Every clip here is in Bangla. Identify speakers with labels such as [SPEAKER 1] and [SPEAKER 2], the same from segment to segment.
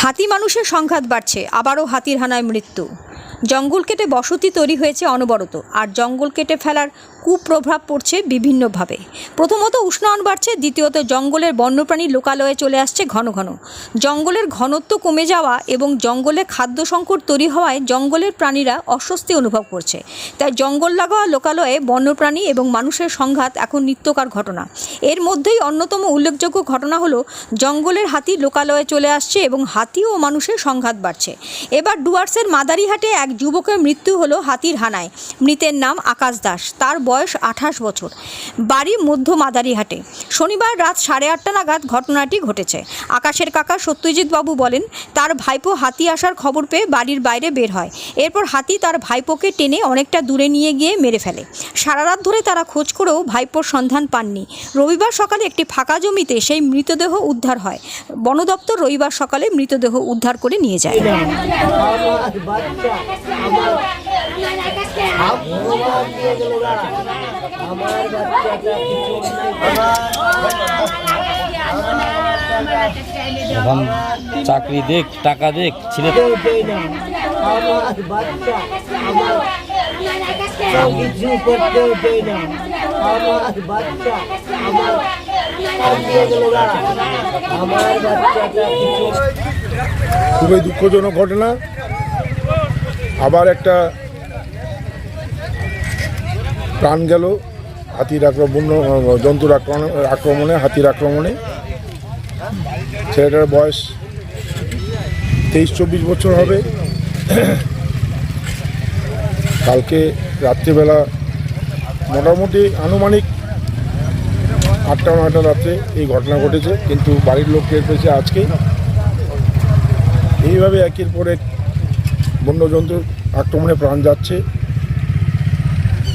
[SPEAKER 1] হাতি মানুষের সংঘাত বাড়ছে আবারও হাতির হানায় মৃত্যু। জঙ্গল কেটে বসতি তৈরি হয়েছে অনবরত, আর জঙ্গল কেটে ফেলার কুপ্রভাব পড়ছে বিভিন্নভাবে। প্রথমত উষ্ণায়ন বাড়ছে, দ্বিতীয়ত জঙ্গলের বন্যপ্রাণী লোকালয়ে চলে আসছে ঘন ঘন। জঙ্গলের ঘনত্ব কমে যাওয়া এবং জঙ্গলে খাদ্য সংকট তৈরি হওয়ায় জঙ্গলের প্রাণীরা অস্বস্তি অনুভব করছে। তাই জঙ্গল লাগোয়া লোকালয়ে বন্যপ্রাণী এবং মানুষের সংঘাত এখন নিত্যকার ঘটনা। এর মধ্যেই অন্যতম উল্লেখযোগ্য ঘটনা হলো, জঙ্গলের হাতি লোকালয়ে চলে আসছে এবং হাতি ও মানুষের সংঘাত বাড়ছে। এবার ডুয়ার্সের মাদারিহাটে এক যুবকের মৃত্যু হলো হাতির হানায়। মৃতের নাম আকাশ দাস। তার বয়স আঠাশ বছর। বাড়ি মধ্য মাদারিহাটে শনিবার রাত সাড়ে আটটা নাগাদ ঘটনাটি ঘটেছে। আকাশের কাকা সত্যজিৎ বাবু বলেন, তার ভাইপো হাতি আসার খবর পেয়ে বাড়ির বাইরে বের হয়। এরপর হাতি তার ভাইপোকে টেনে অনেকটা দূরে নিয়ে গিয়ে মেরে ফেলে। সারা রাত ধরে তারা খোঁজ করেও ভাইপোর সন্ধান পাননি। রবিবার সকালে একটি ফাঁকা জমিতে সেই মৃতদেহ উদ্ধার হয়। বন দপ্তর রবিবার সকালে মৃতদেহ উদ্ধার করে নিয়ে যায়।
[SPEAKER 2] আমার
[SPEAKER 3] চাকরি দেখ, টাকা দেখ, ছেলে
[SPEAKER 2] আমার করতেও দেয় না। আমার বাচ্চাটা
[SPEAKER 4] খুবই দুঃখজনক ঘটনা আবার একটা প্রাণ গেল হাতির আক্রমণ জন্তুর আক্রমণ, আক্রমণে, হাতির আক্রমণে। ছেলেটার বয়স তেইশ চব্বিশ বছর হবে। কালকে রাত্রিবেলা মোটামুটি আনুমানিক আটটা, নয়টা রাত্রে এই ঘটনা ঘটেছে, কিন্তু বাড়ির লোক টের পেয়েছে আজকেই এইভাবে একের পর এক বন্যজন্তুর আক্রমণে প্রাণ যাচ্ছে।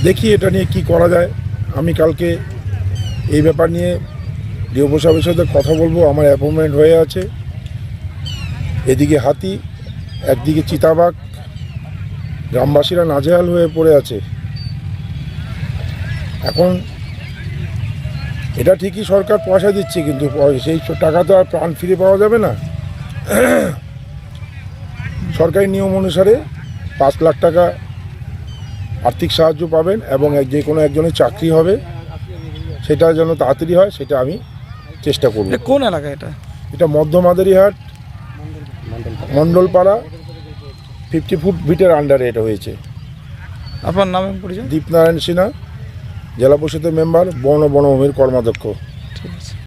[SPEAKER 4] দেখি এটা নিয়ে কি করা যায়। আমি কালকে এই ব্যাপার নিয়ে ডিওপো সাথে কথা বলব। আমার অ্যাপয়েন্টমেন্ট হয়ে আছে। এদিকে হাতি, একদিকে চিতাবাঘ। গ্রামবাসীরা নাজেহাল হয়ে পড়ে আছে। এখন এটা ঠিকই সরকার পয়সা দিচ্ছে, কিন্তু সেই টাকা তো আর প্রাণ ফিরে পাওয়া যাবে না। সরকারি নিয়ম অনুসারে পাঁচ লাখ টাকা আর্থিক সাহায্য পাবেন এবং যে কোনো একজনের চাকরি হবে সেটা যেন তাড়াতাড়ি হয় সেটা আমি চেষ্টা করব।
[SPEAKER 5] কোন এলাকা এটা?
[SPEAKER 4] এটা মধ্য মাদারিহাট মণ্ডলপাড়া ফিফটি ফুট ভিটের আন্ডারে এটা হয়েছে।
[SPEAKER 5] আপনার নাম পরিচয়?
[SPEAKER 4] দীপনারায়ণ সিনহা জেলা পরিষদের মেম্বার বন বনভূমির কর্মাধ্যক্ষ।